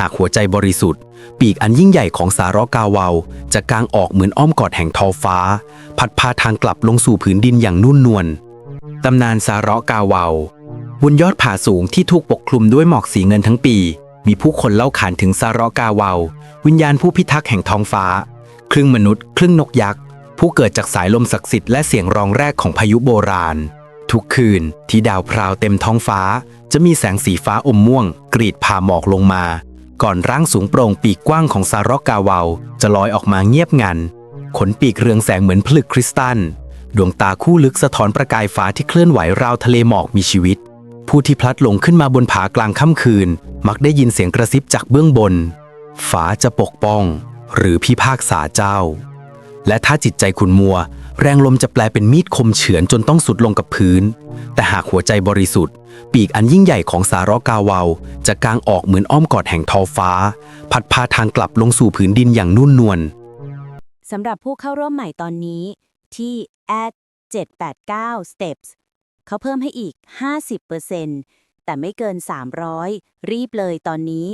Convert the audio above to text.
หากหัวใจบริสุทธิ์ ปีกอันยิ่งใหญ่ของสารกาวาวจะกางออกเหมือนอ้อมกอดแห่งท้องฟ้า พัดพาทางกลับลงสู่ผืนดินอย่างนุ่นนวลตำนานสารกาวาวบนยอดผาสูงที่ถูกปกคลุมด้วยหมอกสีเงินทั้งปี มีผู้คนเล่าขานถึงสารกาวาววิญญาณผู้พิทักษ์แห่งท้องฟ้า ครึ่งมนุษย์ ครึ่งนกยักษ์ผู้เกิดจากสายลมศักดิ์สิทธิ์และเสียงร้องแรกของพายุโบราณ ทุกคืนที่ดาวพราวเต็มท้องฟ้า จะมีแสงสีฟ้าอมม่วง กรีดผ่าหมอกลงมา ก่อนร่างสูงโปร่งปีกกว้างของซารอกกาวาวจะลอยออกมาเงียบงัน ขนปีกเรืองแสงเหมือนผลึกคริสตัล ดวงตาคู่ลึกสะท้อนประกายฟ้าที่เคลื่อนไหวราวทะเลหมอกมีชีวิต ผู้ที่พลัดหลงขึ้นมาบนผากลางค่ำคืน มักได้ยินเสียงกระซิบจากเบื้องบนฟ้าจะปกป้อง หรือพิพากษาเจ้า และถ้าจิตใจขุนมัว แรงลมจะแปลเป็นมีดคมเฉือนจนต้องสุดลงกับพื้น แต่หากหัวใจบริสุทธิ์ ปีกอันยิ่งใหญ่ของสารกาวาวจะกางออกเหมือนอ้อมกอดแห่งท้องฟ้า พัดพาทางกลับลงสู่ผืนดินอย่างนุ่นนวลสำหรับผู้เข้าร่วมใหม่ตอนนี้ที่ at 789 steps เขาเพิ่มให้อีก 50%แต่ไม่เกิน 300 รีบเลยตอนนี้